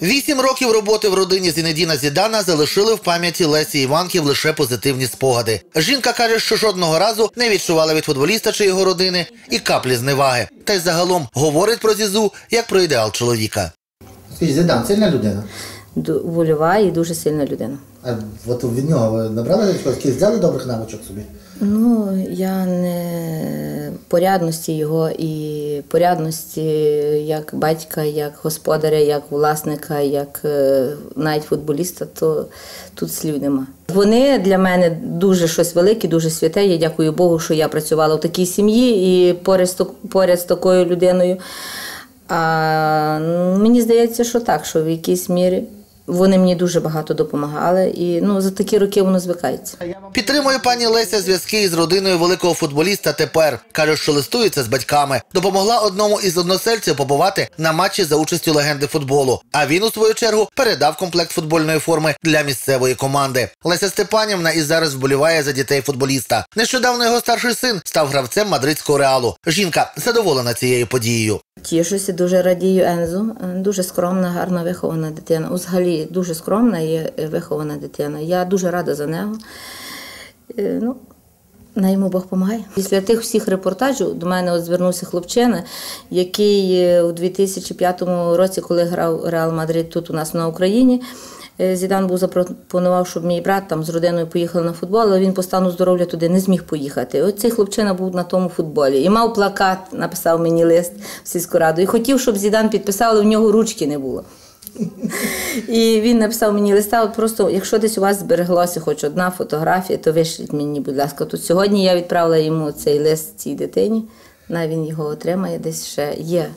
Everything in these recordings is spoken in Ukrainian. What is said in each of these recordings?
Вісім років роботи в родині Зінедіна Зідана залишили в пам'яті Лесі Іванків лише позитивні спогади. Жінка каже, що жодного разу не відчувала від футболіста чи його родини і каплі зневаги. Та й загалом говорить про Зізу як про ідеал чоловіка. Зідан, сильна людина. Вольова і дуже сильна людина. А от від нього ви набрали якось взяли добрих навичок собі? Ну, я не порядності його і порядності як батька, як господаря, як власника, як е, навіть футболіста, то тут слів нема. Вони для мене дуже щось велике, дуже святе. Я дякую Богу, що я працювала в такій сім'ї і поряд з, поряд з такою людиною. А мені здається, що так, що в якійсь мірі вони мені дуже багато допомагали, і ну, за такі роки воно звикається. Підтримує пані Леся зв'язки із родиною великого футболіста тепер. Каже, що листується з батьками. Допомогла одному із односельців побувати на матчі за участю легенди футболу. А він, у свою чергу, передав комплект футбольної форми для місцевої команди. Леся Степанівна і зараз вболіває за дітей футболіста. Нещодавно його старший син став гравцем мадридського реалу. Жінка задоволена цією подією. Тішуся, дуже радію Ензу. Дуже скромна, гарна вихована дитина. Дуже скромна і вихована дитина. Я дуже рада за нього. Е, Ну, най йому Бог допомагає. Після тих всіх репортажів до мене от звернувся хлопчина, який е, у 2005 році, коли грав Реал Мадрид тут у нас на Україні. е, Зідан був запропонував, щоб мій брат там з родиною поїхали на футбол, але він по стану здоров'я туди не зміг поїхати. От цей хлопчина був на тому футболі і мав плакат, написав мені лист в сільську раду. І хотів, щоб Зідан підписав, але в нього ручки не було. І він написав мені листа, от просто, якщо десь у вас збереглося хоч одна фотографія, то вишліть мені, будь ласка. Тут сьогодні я відправила йому цей лист цій дитині, на він його отримає, десь ще є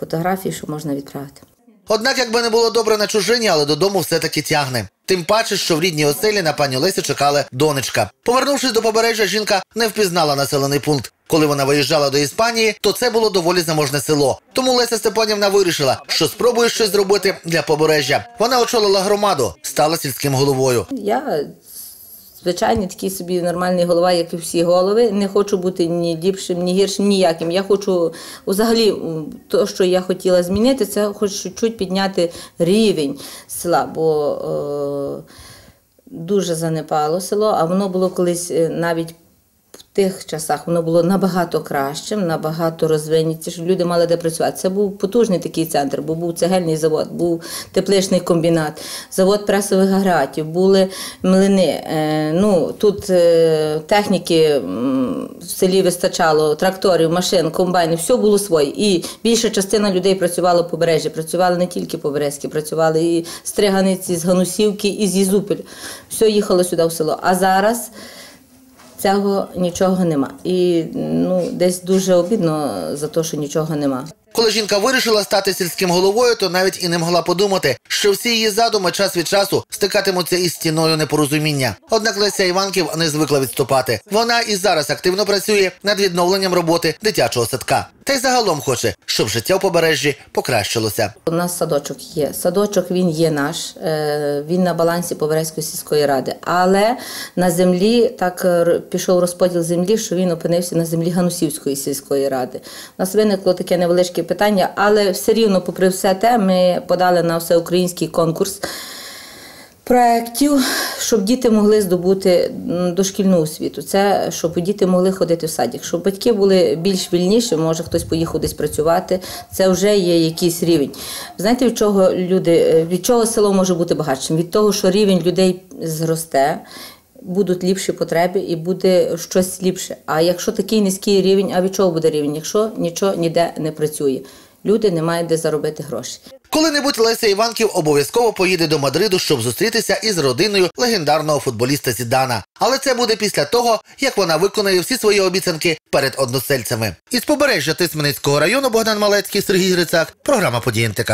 фотографії, що можна відправити. Однак, якби не було добре на чужині, але додому все-таки тягне. Тим паче, що в рідній оселі на пані Лесі чекали донечка. Повернувшись до побережжя, жінка не впізнала населений пункт. Коли вона виїжджала до Іспанії, то це було доволі заможне село. Тому Леся Степанівна вирішила, що спробує щось зробити для побережжя. Вона очолила громаду, стала сільським головою. Я звичайний такий собі нормальний голова, як і всі голови. Не хочу бути ні ліпшим, ні гіршим, ніяким. Я хочу взагалі те, що я хотіла змінити, це хоч чуть підняти рівень села, бо е, дуже занепало село, а воно було колись е, навіть. В тих часах воно було набагато кращим, набагато розвинутішим. Люди мали де працювати. Це був потужний такий центр, бо був цегельний завод, був тепличний комбінат, завод пресових агрегатів, були млини. Е, ну, тут е, техніки в селі вистачало, тракторів, машин, комбайнів, все було своє. І більша частина людей працювала по побережжі. Працювали не тільки поберезькі, працювали і з Триганиці, з Ганусівки, і з Ізупіль. Все їхало сюди в село. А зараз. Цього нічого нема. І ну, десь дуже обідно за те, що нічого нема. Коли жінка вирішила стати сільським головою, то навіть і не могла подумати, що всі її задуми час від часу стикатимуться із стіною непорозуміння. Однак Леся Іванків не звикла відступати. Вона і зараз активно працює над відновленням роботи дитячого садка. Та й загалом хоче, щоб життя у побережжі покращилося. У нас садочок є. Садочок він є наш, е, він на балансі Поберезької сільської ради. Але на землі так е, пішов розподіл землі, що він опинився на землі Ганусівської сільської ради. У нас виникло таке невеличке питання, але все рівно, попри все те, ми подали на всеукраїнський конкурс проєктів, щоб діти могли здобути дошкільну освіту. Це щоб діти могли ходити в садик, щоб батьки були більш вільніші, може хтось поїхав десь працювати. Це вже є якийсь рівень. Знаєте, від чого люди, е, від чого село може бути багатшим? Від того, що рівень людей зросте. Будуть ліпші потреби і буде щось ліпше. А якщо такий низький рівень, а від чого буде рівень? Якщо нічого ніде не працює, люди не мають де заробити гроші. Коли-небудь Леся Іванків обов'язково поїде до Мадриду, щоб зустрітися із родиною легендарного футболіста Зідана. Але це буде після того, як вона виконає всі свої обіцянки перед односельцями. Із побережжя Тисменицького району Богдан Малецький, Сергій Грицак. Програма «Події НТК».